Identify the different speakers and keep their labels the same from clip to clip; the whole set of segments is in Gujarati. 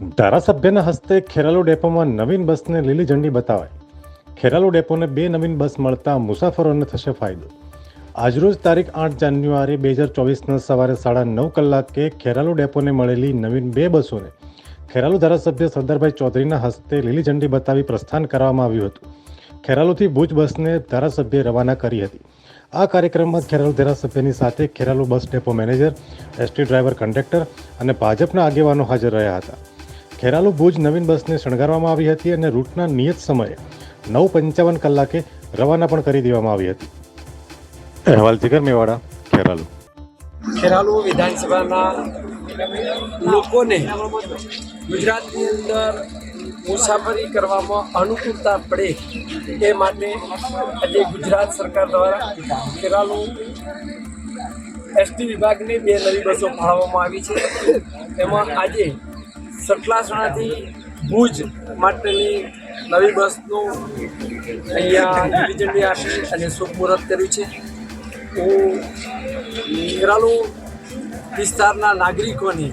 Speaker 1: ધારાસભ્યના હસ્તે ખેરાલુ ડેપોમાં નવીન બસને લીલી ઝંડી બતાવાઈ. ખેરાલુ ડેપોને બે નવીન બસ મળતા મુસાફરોને થશે ફાયદો. આજરોજ તારીખ આઠ જાન્યુઆરી બે હજાર ચોવીસના સવારે સાડા નવ કલાકે ખેરાલુ ડેપોને મળેલી નવીન બે બસોને ખેરાલુ ધારાસભ્ય સરદારભાઈ ચૌધરીના હસ્તે લીલી ઝંડી બતાવી પ્રસ્થાન કરવામાં આવ્યું હતું. ખેરાલુથી ભુજ બસને ધારાસભ્યે રવાના કરી હતી. આ કાર્યક્રમમાં ખેરાલુ ધારાસભ્યની સાથે Kheralu bus depot manager, ST driver conductor અને ભાજપના આગેવાનો હાજર રહ્યા હતા. ખેરાલુ ભુજ નવીન બસને શણગારવામાં આવી હતી અને રૂટના નિયત સમયે નવ પંચાવન કલાકે રવાના પણ કરી દેવામાં આવી હતી. અહેવાલ જીગર મેવાડા ખેરાલુ.
Speaker 2: ખેરાલુ વિધાનસભાના લોકોને ગુજરાતની અંદર મુસાફરી કરવામાં અનુકૂળતા પડે એ માટે આજે ગુજરાત સરકાર દ્વારા ખેરાલુ એસટી વિભાગને બે નવી બસો ફાળવવામાં આવી છે. એમાં આજે સટલાસણાથી ભુજ માટેની નવી બસનું અહીંયા લીલી ઝંડી અને શુભ મુહૂર્ત કર્યું છે. હું નિરાલુ વિસ્તારના નાગરિકોની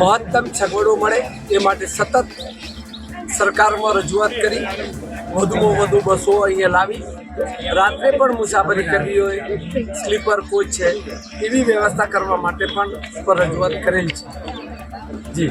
Speaker 2: મહત્તમ સગવડો મળે એ માટે સતત સરકારમાં રજૂઆત કરી, વધુમાં વધુ બસો અહીંયા લાવી. રાત્રે પણ મુસાફરી કરવી હોય, સ્લીપર કોચ છે, એવી વ્યવસ્થા કરવા માટે પણ રજૂઆત કરેલ છે. জি।